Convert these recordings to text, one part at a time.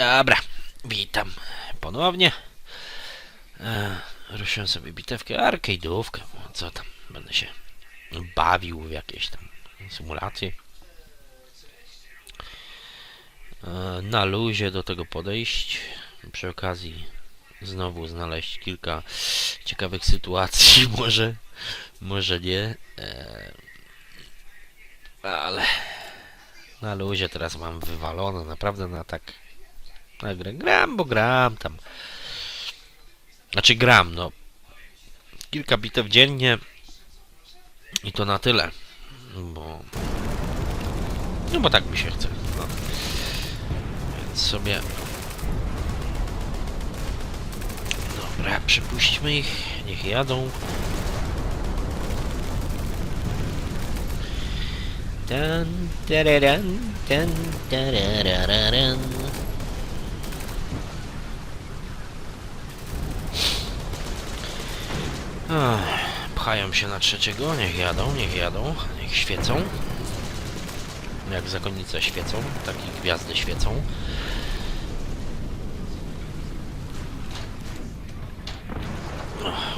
Dobra, witam ponownie. E, ruszyłem sobie bitewkę arcade'ówkę. Co tam, będę się bawił w jakieś tam symulacje. E, na luzie do tego podejść. Przy okazji znowu znaleźć kilka ciekawych sytuacji. Może, może nie. E, ale na luzie teraz mam wywalone, naprawdę na tak. Na grę. Gram, bo gram tam. Znaczy gram, no. Kilka bitew dziennie. I to na tyle. Bo. No bo tak mi się chce. No. Więc sobie. Dobra, przypuśćmy ich. Niech jadą. Dun, dun, darararan. Pchają się na trzeciego, niech jadą, niech jadą, niech świecą. Jak zakonnice świecą, tak i gwiazdy świecą.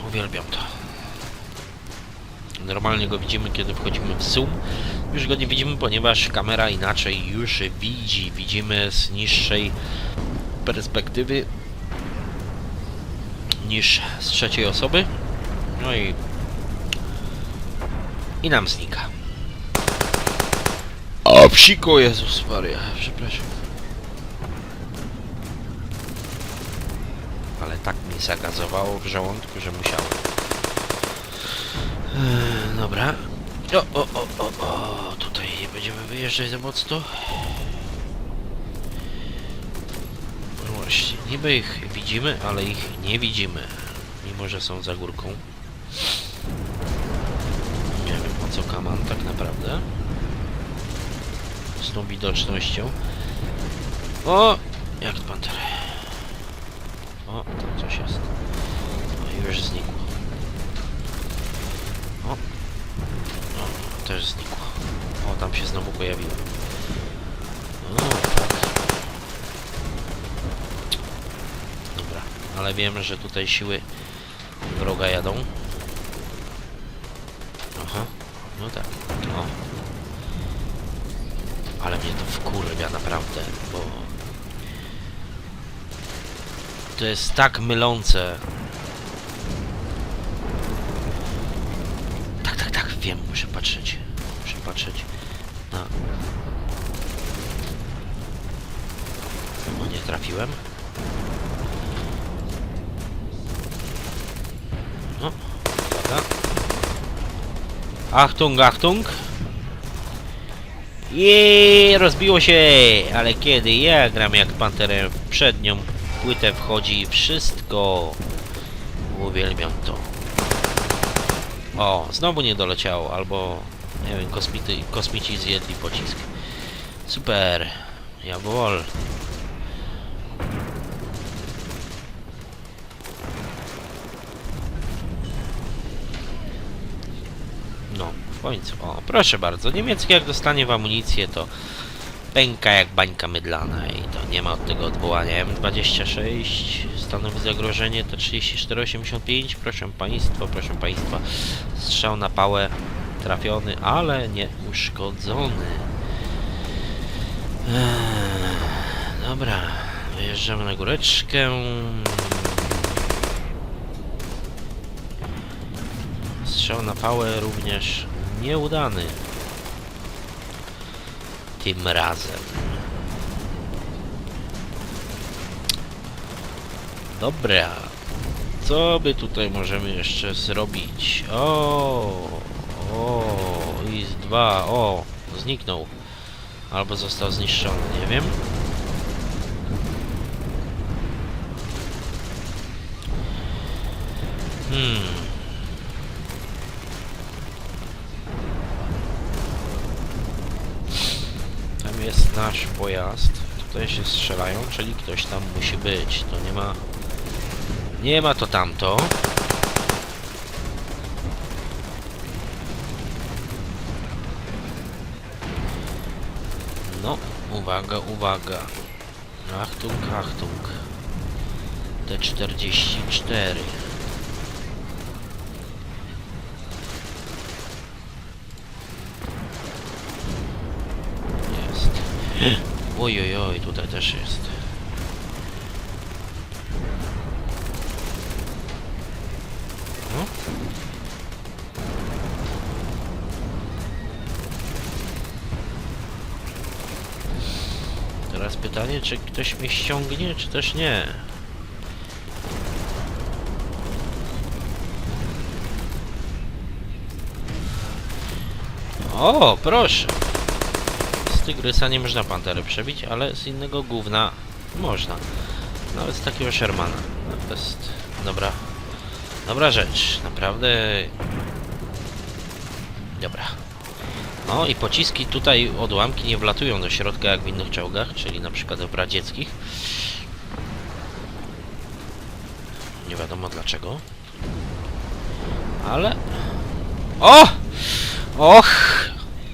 Uwielbiam to. Normalnie go widzimy, kiedy wchodzimy w zoom. Już go nie widzimy, ponieważ kamera inaczej już widzi. Widzimy z niższej perspektywy niż z trzeciej osoby. No i i nam znika. O, psiko, Jezus Maria, przepraszam. Ale tak mi zagazowało w żołądku, że musiałem. Eee, dobra. O, o, o, o, o, tutaj nie będziemy wyjeżdżać za mocno. No właśnie, niby ich widzimy, ale ich nie widzimy. Mimo, że są za górką. Nie wiem po co kaman tak naprawdę. Z tą widocznością. O! Jak panter. O, tam coś jest. O, już znikło. O. O, też znikło. O, tam się znowu pojawiło. O, tak. Dobra, ale wiem, że tutaj siły wroga jadą. No tak. O. Ale mnie to wkurwia naprawdę, bo... To jest tak mylące. Tak, tak, tak, wiem, muszę patrzeć. Muszę patrzeć na... O, nie trafiłem. Achtung, Achtung. Jeee, rozbiło się! Ale kiedy ja gram jak panterem w przednią płytę wchodzi wszystko. Uwielbiam to. O, znowu nie doleciało, albo nie wiem, kosmity, kosmici zjedli pocisk. Super. Jawol. No, końcu. O, proszę bardzo. Niemiecki jak dostanie w amunicję, to pęka jak bańka mydlana i to nie ma od tego odwołania. M26 stanowi zagrożenie, to 34,85. Proszę Państwa, proszę Państwa. Strzał na pałę trafiony, ale nie uszkodzony. Eee, dobra, wyjeżdżamy na góreczkę. Strzał na pałę również nieudany. Tym razem. Dobra. Co by tutaj możemy jeszcze zrobić? O, o, i dwa, o, zniknął. Albo został zniszczony, nie wiem. Hmm. Tam jest nasz pojazd. Tutaj się strzelają, czyli ktoś tam musi być. To nie ma... Nie ma to tamto. No, uwaga, uwaga. Achtung, Achtung. T44. Jest. Oj, oj, oj, tutaj też jest. No. Teraz pytanie, czy ktoś mnie ściągnie, czy też nie. O, proszę. Tygrysa nie można pantery przebić, ale z innego gówna można. Nawet z takiego Shermana. No, to jest dobra, dobra rzecz. Naprawdę. Dobra. No i pociski tutaj odłamki nie wlatują do środka jak w innych czołgach, czyli na przykład w radzieckich. Nie wiadomo dlaczego. Ale... O! Och!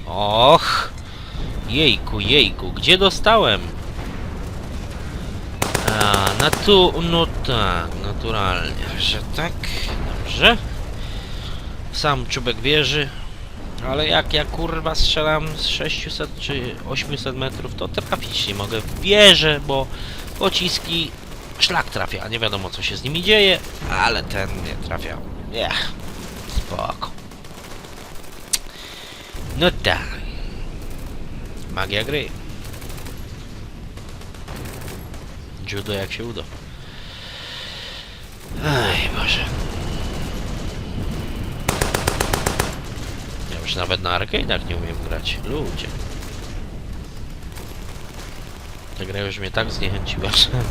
Och! Jejku, jejku, gdzie dostałem? A, na tu, no tak, naturalnie, że tak, dobrze. Sam czubek wieży, ale jak ja kurwa strzelam z 600 czy 800 metrów, to trafić nie mogę w wieżę, bo pociski szlak trafia. Nie wiadomo co się z nimi dzieje, ale ten nie trafiał. Ech, spoko. No tak. Magia gry. Judo jak się uda. Aj Boże. Ja już nawet na arcade'ach nie umiem grać. Ludzie. Ta gra już mnie tak zniechęciła, że...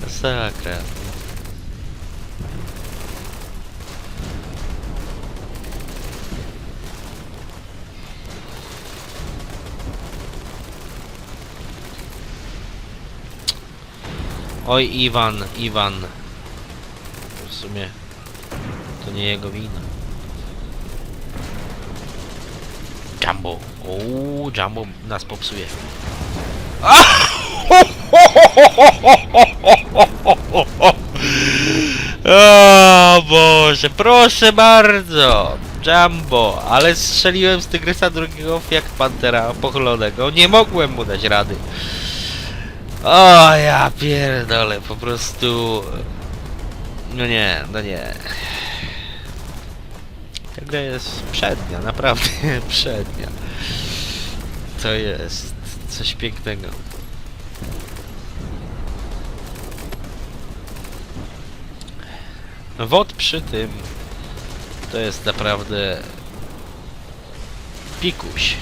Masakra. Oj, Iwan, Iwan. W sumie to nie jego wina. Jumbo. Uuu, Jumbo nas popsuje. O Boże, proszę bardzo! Jumbo, ale strzeliłem z Tygrysa drugiego jak Pantera pochylonego. Nie mogłem mu dać rady. O ja pierdolę, po prostu... No nie, no nie. Ta gra jest przednia, naprawdę przednia. To jest coś pięknego. Wod przy tym to jest naprawdę pikuś.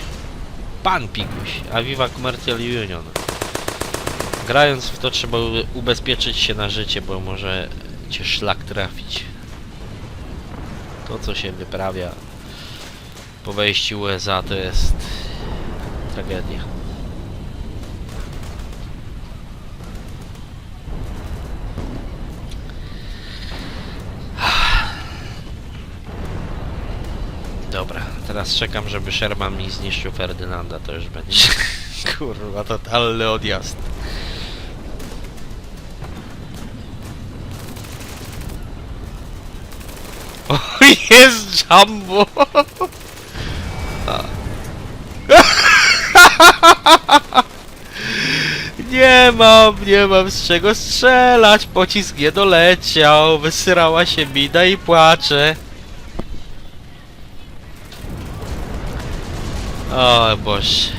Pan pikuś. Aviva Commercial Union. Grając w to trzeba ubezpieczyć się na życie, bo może cię szlak trafić. To co się wyprawia po wejściu USA to jest tragedia. Dobra, teraz czekam, żeby Sherman mi zniszczył Ferdynanda, to już będzie kurwa totalny odjazd. Jest Jumbo! Nie mam, nie mam z czego strzelać. Pocisk nie doleciał. Wysyrała się mina i płacze. O Boże.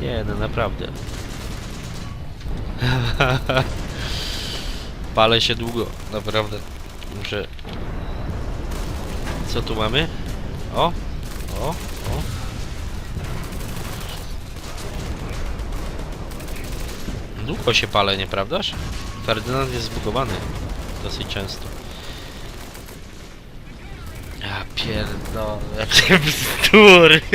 Nie no, naprawdę. Palę się długo, naprawdę. Muszę... Co tu mamy? O! O! O! Długo się palę, nieprawdaż? Ferdynand jest zbugowany. Dosyć często. Ja pierdolę, jakie bzdury!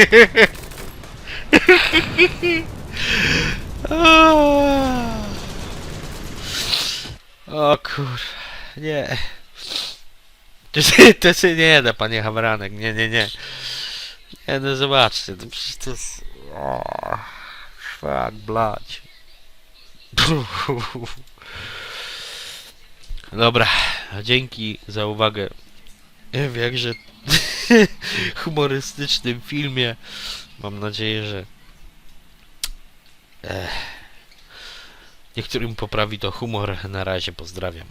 O kur... Nie. To się, to się nie da, panie Hamranek. Nie, nie, nie. Nie, no zobaczcie, to przecież to jest... O, blać. Dobra, dzięki za uwagę w jakże humorystycznym filmie. Mam nadzieję, że Ech. niektórym poprawi to humor. Na razie pozdrawiam.